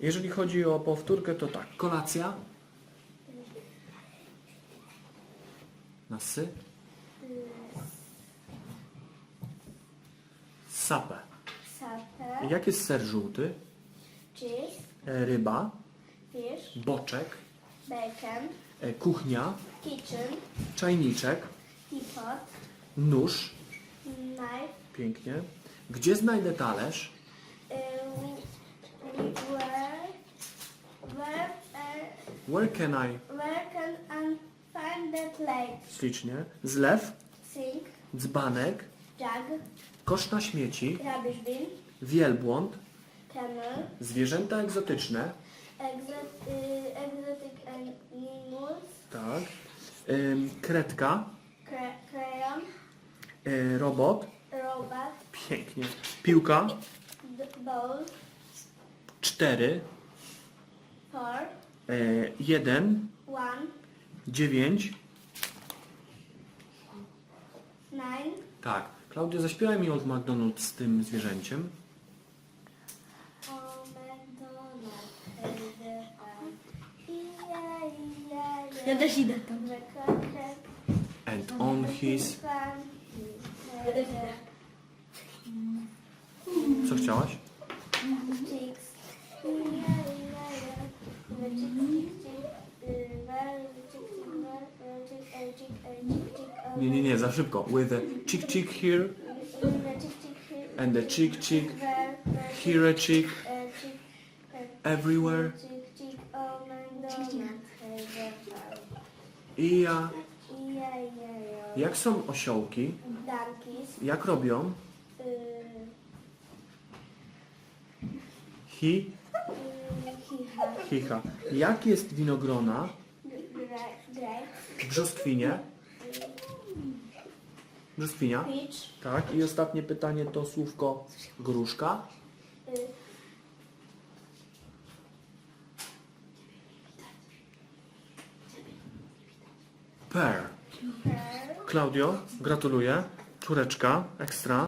Jeżeli chodzi o powtórkę, to tak. Kolacja. Na sy. Sapę. Supper. Jak jest ser żółty? Cheese. E, Ryba. Fish. Boczek. Bacon. E, Kuchnia. Kitchen. Czajniczek. Teapot. Nóż. Knife. Pięknie. Gdzie znajdę talerz? Where can I? Where can I find the plate? Ślicznie. Zlew, Sink, dzbanek, jug, kosz na śmieci, rubbish bin, wielbłąd, camel, zwierzęta egzotyczne, exot, y, exotic animals, tak, kredka, cra crayon, y, robot, robot, pięknie, piłka, d- bowl, cztery, fork, E, 1, One, 9. nine, Tak. Klaudia, zaśpiewaj mi od McDonald's z tym zwierzęciem. Ja też idę tam. And on his... Co chciałaś? Nie, nie, nie, za szybko. With the chick chick here and the chick chick here a chick everywhere. I ja. Jak są osiołki? Jak robią? Hiha. Hicha. Jak jest winogrona brzoskwinie? Brzoskwinia? Tak. I ostatnie pytanie to słówko gruszka. Pear. Klaudio, gratuluję. Czureczka, ekstra.